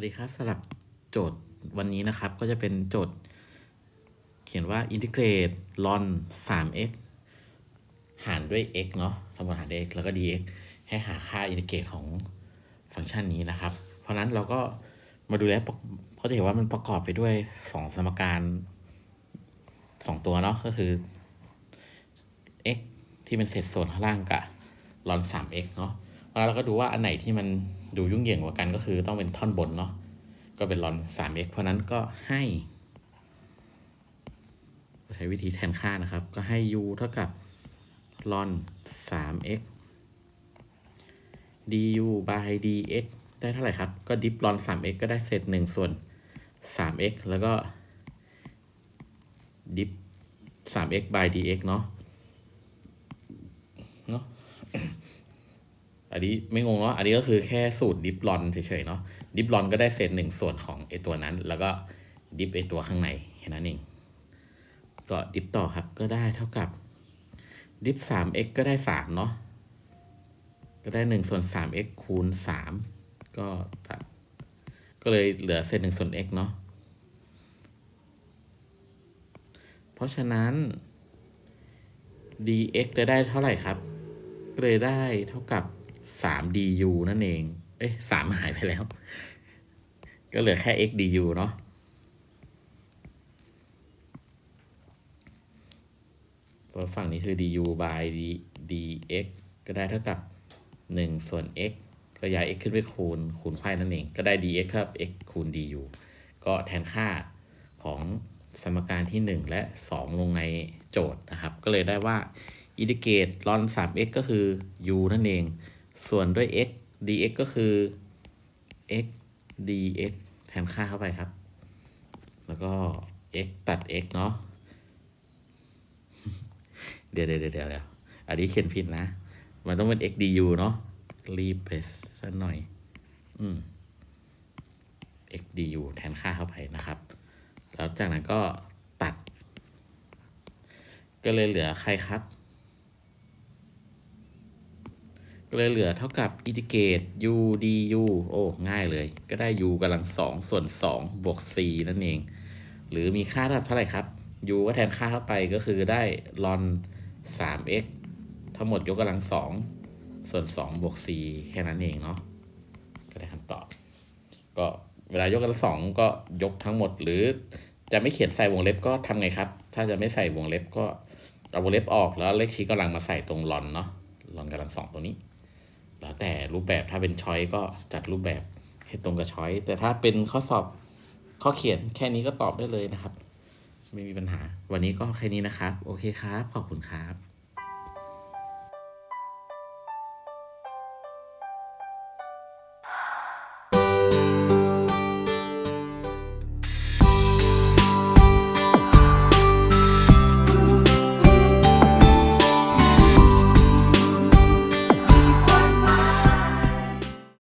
วัสดีครับสำหรับโจทย์วันนี้นะครับก็จะเป็นโจทย์ เขียนว่า integrate ln 3x หารด้วย x เนาะสมมติหารด้วย x แล้วก็ dx ให้หาค่า integrate ของฟังก์ชันนี้นะครับ เพราะนั้นเราก็มาดูแล้วก็จะเห็นว่ามันประกอบไปด้วย 2 สมการ 2 ตัวเนาะก็คือ x ที่เป็นเศษส่วนข้างล่างกับ ln 3x เนาะ เพราะฉะนั้นเราก็ดูว่าอันไหนที่มันดูยุ่งเหยิงกว่ากันก็คือต้องเป็นท่อนบนเนาะก็เป็น ln 3x เพราะนั้นก็ให้ ใช้วิธีแทนค่านะครับ ก็ให้ u เท่ากับ ln 3x du by dx ได้เท่าไหร่ครับ ก็ดิฟ ln 3x ก็ได้เศษ1ส่วน 3x แล้วก็ดิฟ 3x by dx เนาะเนาะ อันนี้ไม่งงเนาะอันนี้ก็คือแค่สูตรดิฟลอนเฉยๆเนาะดิฟลอนก็ได้เศษหนึ่งส่วนของไอตัวนั้น แล้วก็ดิฟไอตัวข้างในแค่นั้นเองก็ดิฟต่อครับก็ได้เท่ากับดิฟสาม x ก็ได้สามเนาะก็ได้หนึ่งส่วนสาม x คูณสามก็ตัดก็เลยเหลือเศษหนึ่งส่วน x เนาะเพราะฉะนั้น dx จะได้เท่าไหร่ครับ ก็เลยได้เท่ากับ 3 du นั่นเอง เอ้ยสามหายไปแล้ว ก็เหลือแค่ x du เนาะตัวฝั่งนี้คือ du by d dx ก็ได้เท่ากับ 1 ส่วน x ก็ย้าย x ขึ้นไปคูณ คูณไขว้นั่นเอง ก็ได้ dx เท่ากับ x คูณ du ก็แทนค่าของสมการที่ 1 และ 2 ลงในโจทย์นะครับ ก็เลยได้ว่าอินทิเกรตลอน 3x ก็คือ u นั่นเอง ส่วนด้วย x dx ก็คือ x dx แทนค่าเข้าไปครับ แล้วก็ x ตัด x เนาะเดี๋ยวเดี๋ยวเดี๋ยวเดี๋ยวอันนี้เขียนผิดนะ มันต้องเป็น x du เนาะ รีบไปสักหน่อย อืม x du แทนค่าเข้าไปนะครับ แล้วจากนั้นก็ตัด ก็เลยเหลือใครครับ ก็ เลยเหลือเท่ากับอินทิเกรต u du โอ้ ง่ายเลย ก็ได้ u กำลังสองส่วนสองบวก c นั่นเอง หรือมีค่าเท่าไหร่ครับ u ก็แทนค่าเข้าไปก็คือได้ ln 3x ทั้งหมดยกกำลังสองส่วนสองบวก c แค่นั้นเองเนาะก็ได้คำตอบ ก็เวลายกกำลังสองก็ยกทั้งหมด หรือจะไม่เขียนใส่วงเล็บก็ทำไงครับ ถ้าจะไม่ใส่วงเล็บก็เอาวงเล็บออกแล้วเลขชี้กำลังมาใส่ตรงลอนเนาะลอนกำลังสองตรงนี้ แล้วแต่รูปแบบถ้าเป็นช้อยก็จัดรูปแบบให้ตรงกับช้อยแต่ถ้าเป็นข้อสอบข้อเขียนแค่นี้ก็ตอบได้เลยนะครับ ไม่มีปัญหา วันนี้ก็แค่นี้นะครับ โอเคครับ ขอบคุณครับ「